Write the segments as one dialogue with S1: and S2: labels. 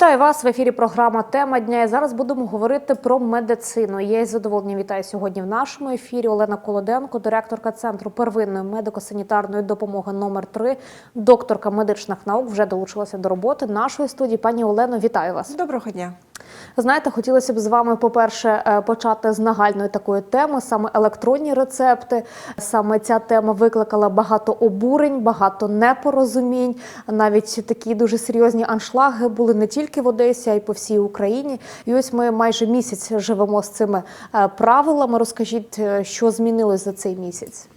S1: Вітаю вас в ефірі. Програма Тема дня. І зараз будемо говорити про медицину. Я із задоволенням вітаю сьогодні в нашому ефірі Олена Колоденко, директорка центру первинної медико-санітарної допомоги номер 3 докторка медичних наук, вже долучилася до роботи нашої студії. Пані Олено, вітаю вас.
S2: Доброго дня.
S1: Знаєте, хотілося б з вами, по-перше, е, почати з нагальної такої теми, саме електронні рецепти. Саме ця тема викликала багато обурень, багато непорозумінь. Навіть такі дуже серйозні аншлаги були не тільки в Одесі, а й по всій Україні. І ось ми майже місяць живемо з цими е, правилами. Розкажіть, е, що змінилось за цей місяць?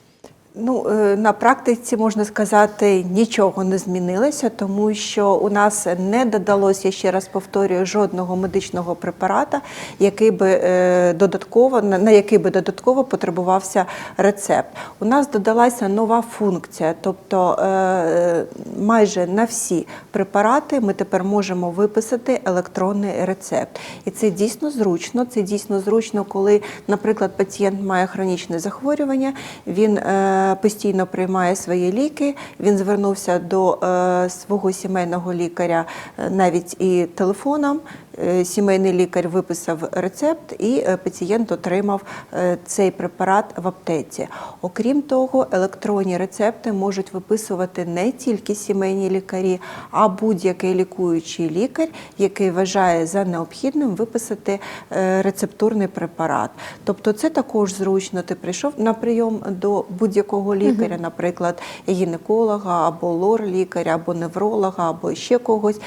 S2: Ну, е, на практиці можна сказати, нічого не змінилося, тому що у нас не додалося, я ще раз повторюю, жодного медичного препарата, який би е, додатково на який би додатково потребувався рецепт. У нас додалася нова функція, тобто е, майже на всі препарати ми тепер можемо виписати електронний рецепт. І це дійсно зручно. Це дійсно зручно, коли, наприклад, пацієнт має хронічне захворювання, він постійно приймає свої ліки. Він звернувся до е, свого сімейного лікаря е, навіть і телефоном. Е, Сімейний лікар виписав рецепт, і е, пацієнт отримав е, цей препарат в аптеці. Окрім того, електронні рецепти можуть виписувати не тільки сімейні лікарі, а будь-який лікуючий лікар, який вважає за необхідним виписати рецептурний препарат. Тобто, це також зручно. Ти прийшов на прийом до будь-якого лікаря, наприклад, гінеколога або лор-лікаря, або невролога, або ще когось.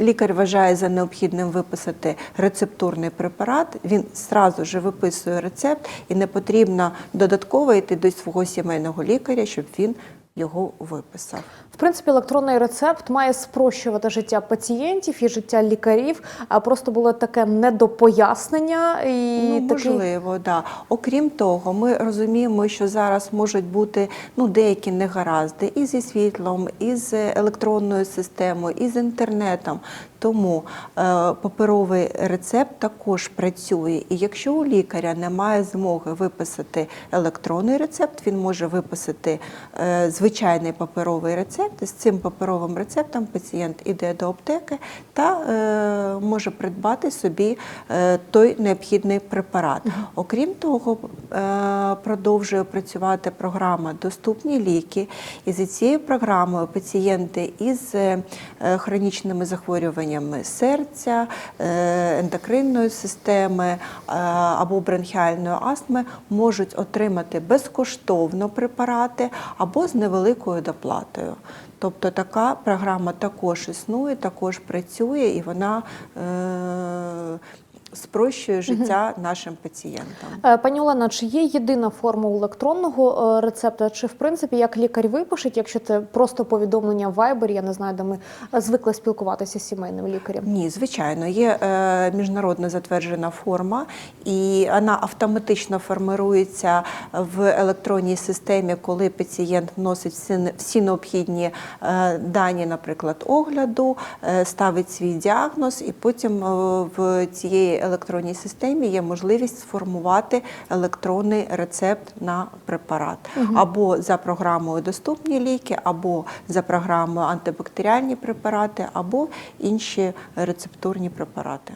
S2: Лікар вважає за необхідним виписати рецептурний препарат. Він зразу ж виписує рецепт, і не потрібно додатково йти до свого сімейного лікаря, щоб він його виписав.
S1: В принципі, електронний рецепт має спрощувати життя пацієнтів і життя лікарів. А просто було таке недопояснення і
S2: ну,
S1: такий
S2: можливо, да. Окрім того, ми розуміємо, що зараз можуть бути ну, деякі негаразди і зі світлом, і з електронною системою, і з інтернетом. Тому е, паперовий рецепт також працює. І якщо у лікаря немає змоги виписати електронний рецепт, він може виписати е, звичайний паперовий рецепт. З цим паперовим рецептом пацієнт іде до аптеки та е, може придбати собі е, той необхідний препарат. Окрім того, е, продовжує працювати програма Доступні ліки. І за цією програмою пацієнти із е, хронічними захворюваннями серця, е, ендокринної системи е, або бронхіальної астми можуть отримати безкоштовно препарати або з невеликою доплатою. Тобто така програма також існує, також працює і вона е, спрощує життя нашим пацієнтам.
S1: Е, Пані Олена, чи є єдина форма електронного е, рецепта? Чи в принципі як лікар випишеть, якщо це просто повідомлення в Viber, я не знаю, де ми е, звикли спілкуватися з сімейним лікарем?
S2: Ні, звичайно, є міжнародно затверджена форма, і вона автоматично формирується в електронній системі, коли пацієнт вносить всі, всі необхідні дані, наприклад, огляду, ставить свій діагноз, і потім в цієї електронній системі є можливість сформувати електронний рецепт на препарат або за програмою доступні ліки, або за програмою антибактеріальні препарати, або інші рецептурні препарати.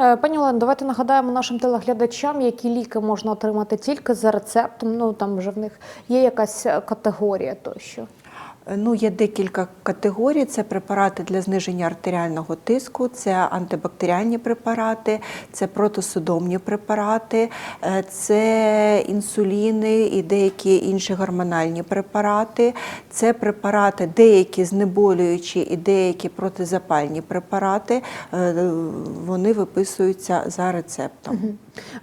S1: Е, Пані Олено, давайте нагадаємо нашим телеглядачам, які ліки можна отримати тільки за рецептом. Ну там вже в них є якась е, категорія тощо.
S2: Ну, є декілька категорій. Це препарати для зниження артеріального тиску, це антибактеріальні препарати, це протисудомні препарати, е, це інсуліни і деякі інші гормональні препарати, це препарати, деякі знеболюючі і деякі протизапальні препарати. Е, Вони виписуються за рецептом.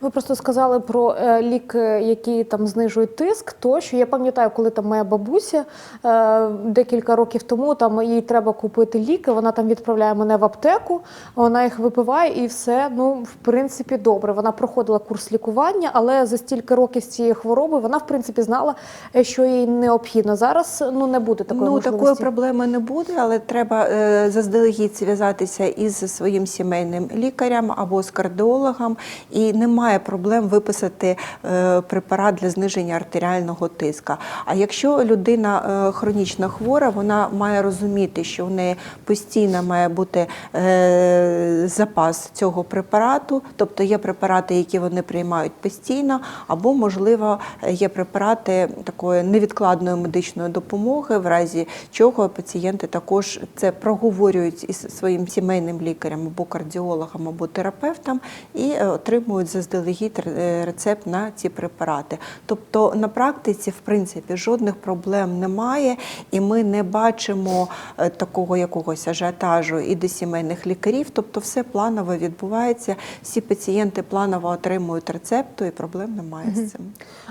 S1: Ви просто сказали про е, ліки, які там знижують тиск. Тощо я пам'ятаю, коли там моя бабуся е, декілька років тому там їй треба купити ліки. Вона там відправляє мене в аптеку, вона їх випиває і все. Ну в принципі добре. Вона проходила курс лікування, але за стільки років з цієї хвороби вона в принципі знала, е, що їй необхідно. Зараз ну не буде такої
S2: ну,
S1: можливості.
S2: такої проблеми не буде, але треба е, заздалегідь зв'язатися із своїм сімейним лікарем або з кардіологом і не немає проблем виписати е, препарат для зниження артеріального тиска. А якщо людина е, хронічно хвора, вона має розуміти, що в неї постійно має бути е, запас цього препарату, тобто є препарати, які вони приймають постійно, або, можливо, є препарати такої невідкладної медичної допомоги, в разі чого пацієнти також це проговорюють із своїм сімейним лікарем або кардіологом, або терапевтом і отримують заздалегідь е, рецепт на ці препарати. Тобто на практиці, в принципі, жодних проблем немає, і ми не бачимо е, такого якогось ажіотажу і до сімейних лікарів. Тобто, все планово відбувається. Всі пацієнти планово отримують рецепту, і проблем немає з цим.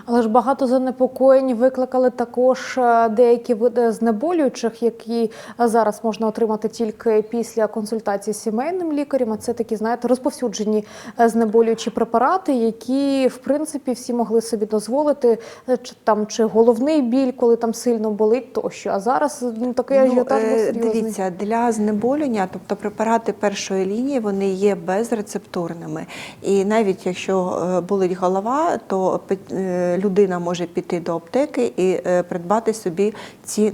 S1: Але ж багато занепокоєнь викликали також е, деякі види знеболюючих, які зараз можна отримати тільки після консультації з сімейним лікарем. А це такі, знаєте, розповсюджені знеболюючі препарати, які в принципі всі могли собі дозволити, е, чи там чи головний біль, коли там сильно болить, тощо. А зараз ну, такий ажіотаж був
S2: е,
S1: серйозний.
S2: дивіться, для знеболювання, тобто препарати першої лінії, вони є безрецептурними. І навіть якщо е, болить голова, то людина може піти до аптеки і придбати собі ці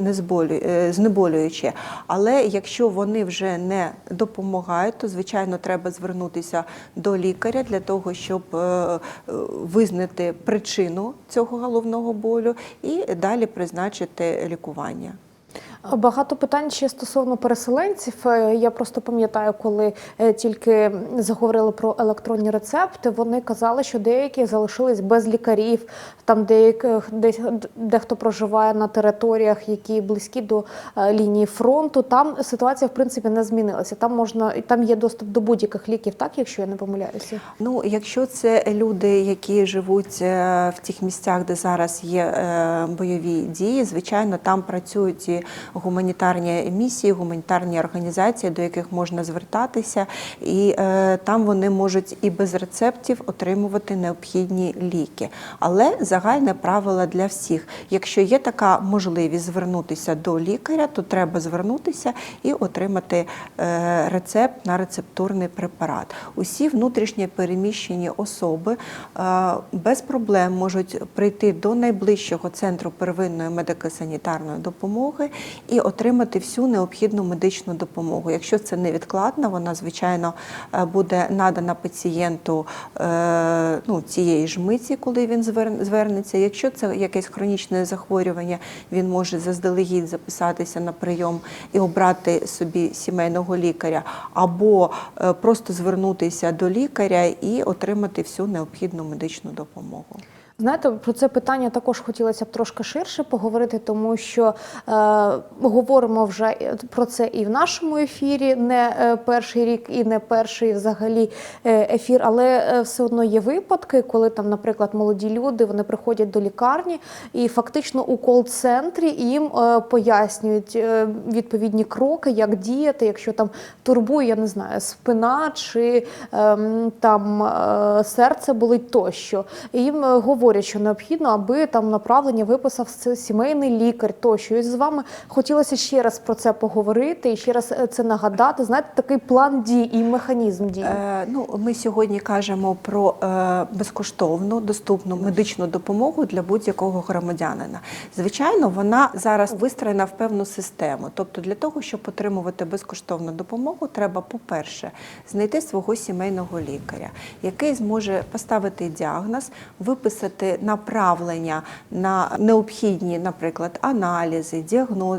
S2: знеболюючі. Але якщо вони вже не допомагають, то звичайно треба звернутися до лікаря для того, щоб е, е, визнати причину цього головного болю і далі призначити лікування.
S1: Багато питань ще стосовно переселенців. Е, Я просто пам'ятаю, коли е, тільки заговорили про електронні рецепти, вони казали, що деякі залишились без лікарів. Там деяких десь дехто проживає на територіях, які близькі до е, лінії фронту. Там ситуація в принципі не змінилася. Там можна там є доступ до будь-яких ліків, так якщо я не помиляюся.
S2: Ну, якщо це люди, які живуть е, в тих місцях, де зараз є е, бойові дії, звичайно, там працюють і гуманітарні місії, гуманітарні організації, до яких можна звертатися, і е, там вони можуть і без рецептів отримувати необхідні ліки. Але загальне правило для всіх: якщо є така можливість звернутися до лікаря, то треба звернутися і отримати е, рецепт на рецептурний препарат. Усі внутрішньо переміщені особи е, без проблем можуть прийти до найближчого центру первинної медико-санітарної допомоги і отримати всю необхідну медичну допомогу. Якщо це невідкладно, вона звичайно е, буде надана пацієнту е, ну, цієї ж миті, коли він звер- звернеться. Якщо це якесь хронічне захворювання, він може заздалегідь записатися на прийом і обрати собі сімейного лікаря, або е, просто звернутися до лікаря і отримати всю необхідну медичну допомогу.
S1: Знаєте, про це питання також хотілося б трошки ширше поговорити, тому що е, говоримо вже про це і в нашому ефірі, не е, перший рік і не перший взагалі е, ефір, але е, все одно є випадки, коли там, наприклад, молоді люди вони приходять до лікарні і фактично у кол-центрі їм е, пояснюють е, відповідні кроки, як діяти, якщо там турбує, я не знаю, спина чи ем, там е, серце болить тощо. І їм е, говорять, що необхідно, аби там направлення виписав сімейний лікар тощо. І з вами хотілося ще раз про це поговорити і ще раз е, це нагадати. Знаєте, такий план дій і механізм дій.
S2: Е, ну, ми сьогодні кажемо про е, безкоштовну доступну медичну допомогу для будь-якого громадянина. Звичайно, вона зараз вистроєна в певну систему. Тобто, для того, щоб отримувати безкоштовну допомогу, треба, по-перше, знайти свого сімейного лікаря, який зможе поставити діагноз, виписати направлення на необхідні, наприклад, аналізи,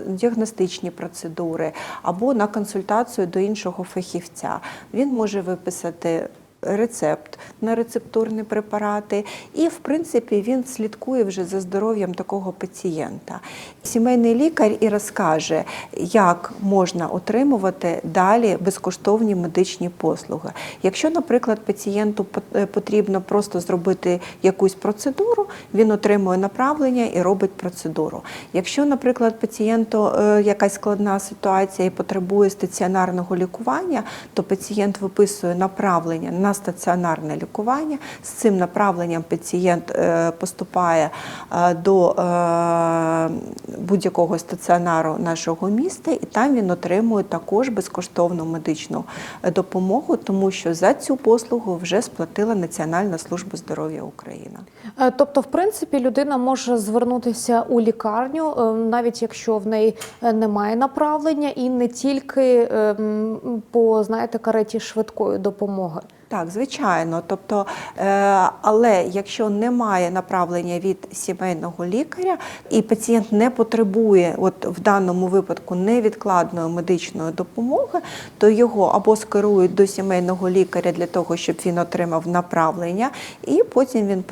S2: діагностичні процедури або на консультацію до іншого фахівця. Він може виписати рецепт на рецептурні препарати, і в принципі він слідкує вже за здоров'ям такого пацієнта. Сімейний лікар і розкаже, як можна отримувати далі безкоштовні медичні послуги. Якщо, наприклад, пацієнту е, потрібно просто зробити якусь процедуру, він отримує направлення і робить процедуру. Якщо, наприклад, пацієнту е, якась складна ситуація і потребує стаціонарного лікування, то пацієнт виписує направлення на на стаціонарне лікування. З цим направленням пацієнт е, поступає е, до е, будь-якого стаціонару нашого міста, і там він отримує також безкоштовну медичну допомогу, тому що за цю послугу вже сплатила Національна служба здоров'я України.
S1: Тобто, в принципі, людина може звернутися у лікарню, навіть якщо в неї немає направлення, і не тільки по знаєте кареті швидкої допомоги.
S2: Так, звичайно. Тобто, е, але якщо немає направлення від сімейного лікаря і пацієнт не потребує, от в даному випадку невідкладної медичної допомоги, то його або скерують до сімейного лікаря для того, щоб він отримав направлення, і потім він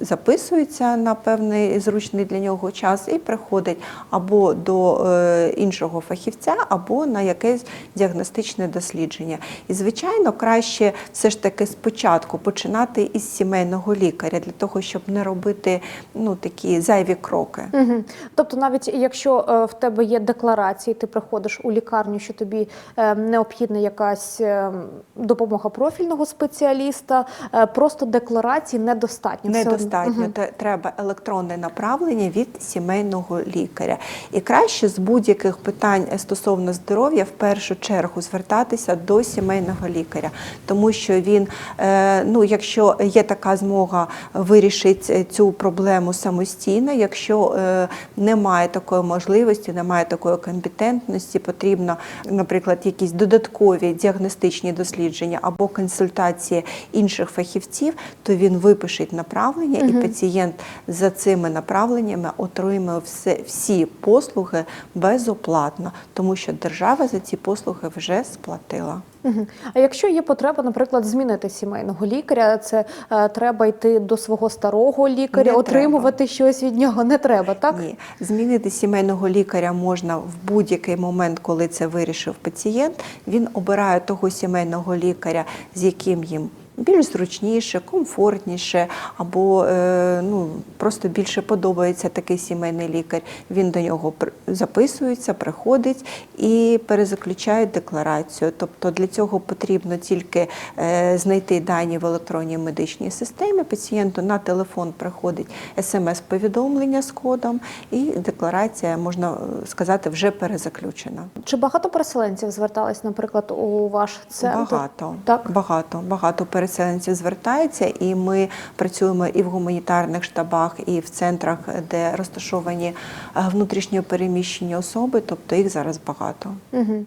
S2: записується на певний зручний для нього час і приходить або до е, іншого фахівця, або на якесь діагностичне дослідження. І звичайно, краще все ж таки спочатку починати із сімейного лікаря для того, щоб не робити ну такі зайві кроки.
S1: Угу. Тобто, навіть якщо е, в тебе є декларації, ти приходиш у лікарню, що тобі е, необхідна якась е, допомога профільного спеціаліста, е, просто декларації недостатньо.
S2: Недостатньо. Те- треба електронне направлення від сімейного лікаря. І краще з будь-яких питань стосовно здоров'я в першу чергу звертатися до сімейного лікаря, тому що він, е, ну якщо є така змога, вирішить е, цю проблему самостійно. Якщо е, немає такої можливості, немає такої компетентності, потрібно, наприклад, якісь додаткові діагностичні дослідження або консультації інших фахівців, то він випишеть направлення, і пацієнт за цими направленнями отримує все, всі послуги безоплатно, тому що держава за ці послуги вже сплатила.
S1: А якщо є потреба, наприклад, змінити сімейного лікаря, це е, треба йти до свого старого лікаря,
S2: Не
S1: отримувати щось від нього не треба, так?
S2: Ні, змінити сімейного лікаря можна в будь-який момент, коли це вирішив пацієнт. Він обирає того сімейного лікаря, з яким їм більш зручніше, комфортніше, або е, ну, просто більше подобається такий сімейний лікар. Він до нього записується, приходить і перезаключає декларацію. Тобто для цього потрібно тільки е, знайти дані в електронній медичній системі. Пацієнту на телефон приходить смс-повідомлення з кодом, і декларація, можна е, сказати, вже перезаключена.
S1: Чи багато переселенців звертались, наприклад, у ваш центр?
S2: Багато,
S1: Так.
S2: багато, багато переселенців звертається, і ми працюємо і в гуманітарних штабах, і в центрах, де розташовані е, внутрішньо переміщені особи, тобто їх зараз багато.
S1: Угу.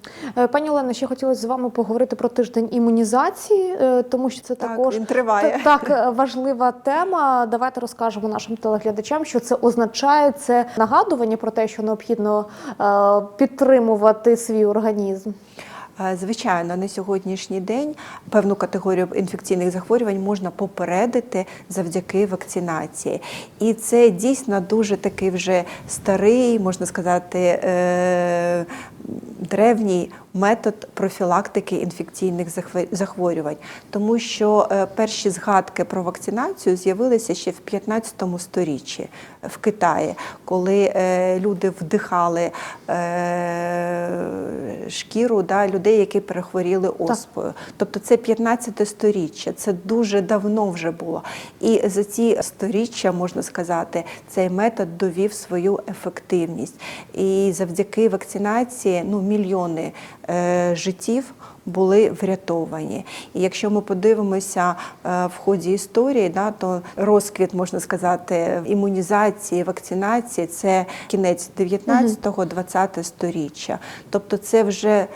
S1: Пані Олено, ще хотілося з вами поговорити про тиждень імунізації, е, тому що це
S2: Так,
S1: також
S2: він триває.
S1: та- так важлива тема. Давайте розкажемо нашим телеглядачам, що це означає. Це нагадування про те, що необхідно підтримувати свій організм.
S2: Е, Звичайно, на сьогоднішній день певну категорію інфекційних захворювань можна попередити завдяки вакцинації. І це дійсно дуже такий вже старий, можна сказати, е, древній метод профілактики інфекційних захворювань, тому що е, перші згадки про вакцинацію з'явилися ще в 15 сторіччі в Китаї, коли е, люди вдихали е, шкіру да, людей, які перехворіли оспою. Тобто це 15 сторіччя, це дуже давно вже було. І за ці сторіччя, можна сказати, цей метод довів свою ефективність. І завдяки вакцинації ну, мільйони е, життів були врятовані. І якщо ми подивимося е, в ході історії, да, то розквіт, можна сказати, імунізації, вакцинації це кінець 19-20 сторіччя. Тобто це вже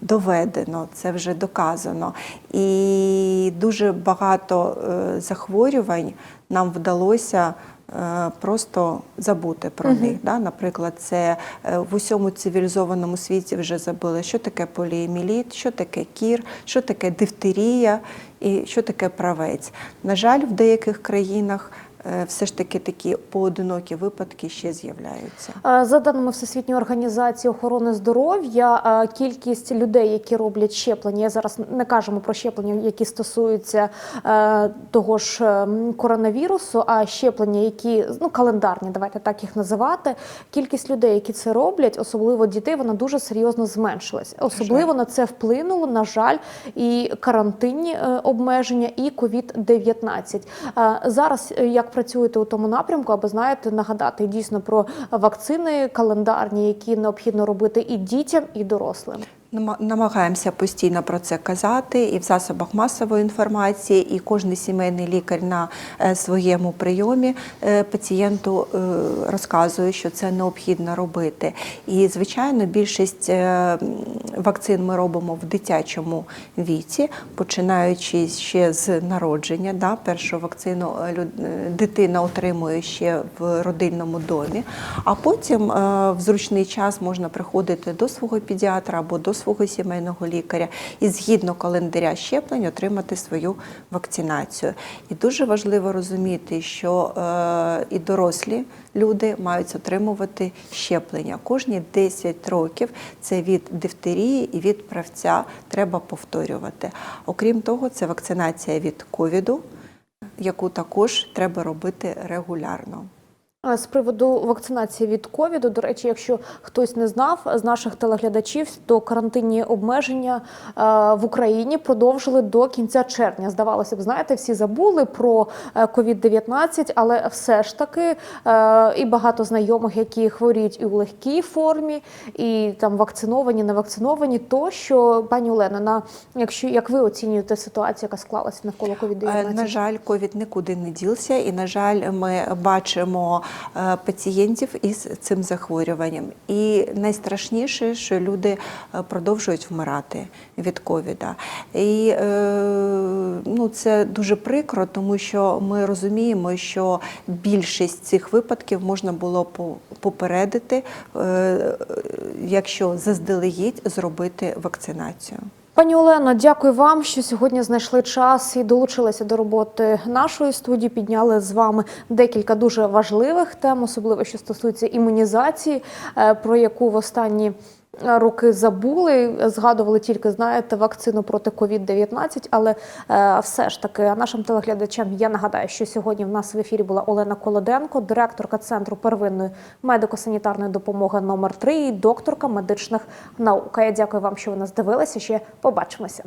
S2: доведено, це вже доказано. І дуже багато е, захворювань нам вдалося. е, Просто забути про них. Да? Наприклад, це е, в усьому цивілізованому світі вже забули, що таке поліеміліт, що таке кір, що таке дифтерія і що таке правець. На жаль, в деяких країнах все ж таки такі поодинокі випадки ще з'являються.
S1: Е, За даними Всесвітньої організації охорони здоров'я, е, кількість людей, які роблять щеплення, я зараз не кажемо про щеплення, які стосуються е, того ж е, коронавірусу, а щеплення, які ну календарні, давайте так їх називати. Кількість людей, які це роблять, особливо дітей, вона дуже серйозно зменшилась. Особливо на це вплинуло, на жаль, і карантинні е, обмеження, і COVID-19. Е, Зараз е, працюєте у тому напрямку, аби знаєте, нагадати дійсно про вакцини календарні, які необхідно робити і дітям, і дорослим.
S2: Нама- Намагаємося постійно про це казати і в засобах масової інформації, і кожен сімейний лікар на е, своєму прийомі е, пацієнту е, розказує, що це необхідно робити. І, звичайно, більшість вакцин ми робимо в дитячому віці, починаючи ще з народження. Да, першу вакцину дитина отримує ще в родильному домі, а потім в зручний час можна приходити до свого педіатра або до свого сімейного лікаря і згідно календаря щеплень отримати свою вакцинацію. І дуже важливо розуміти, що е, і дорослі люди мають отримувати щеплення. Кожні 10 років це від дифтерії і від правця треба повторювати. Окрім того, це вакцинація від ковіду, яку також треба робити регулярно.
S1: Е, З приводу вакцинації від ковіду, до речі, якщо хтось не знав з наших телеглядачів, то карантинні обмеження е, в Україні продовжили до кінця червня. Здавалося б, знаєте, всі забули про ковід 19 але все ж таки е, і багато знайомих, які хворіють і у легкій формі, і там вакциновані, не вакциновані. То що пані Олена, на якщо як ви оцінюєте ситуацію, яка склалася навколо ковід
S2: Е,
S1: 19
S2: На жаль, ковід нікуди не дівся, і на жаль, ми бачимо е, пацієнтів із цим захворюванням. І найстрашніше, що люди е, продовжують вмирати від ковіда. І е, ну, це дуже прикро, тому що ми розуміємо, що більшість цих випадків можна було по- попередити, е, якщо заздалегідь зробити вакцинацію.
S1: Пані Олено, дякую вам, що сьогодні знайшли час і долучилися до роботи нашої студії. Підняли з вами декілька дуже важливих тем, особливо що стосується імунізації, е, про яку в останні роки забули. Згадували тільки, знаєте, вакцину проти COVID-19, але е, все ж таки нашим телеглядачам я нагадаю, що сьогодні в нас в ефірі була Олена Колоденко, директорка центру первинної медико-санітарної допомоги номер 3 і докторка медичних наук. Я дякую вам, що ви нас дивилися. Ще побачимося.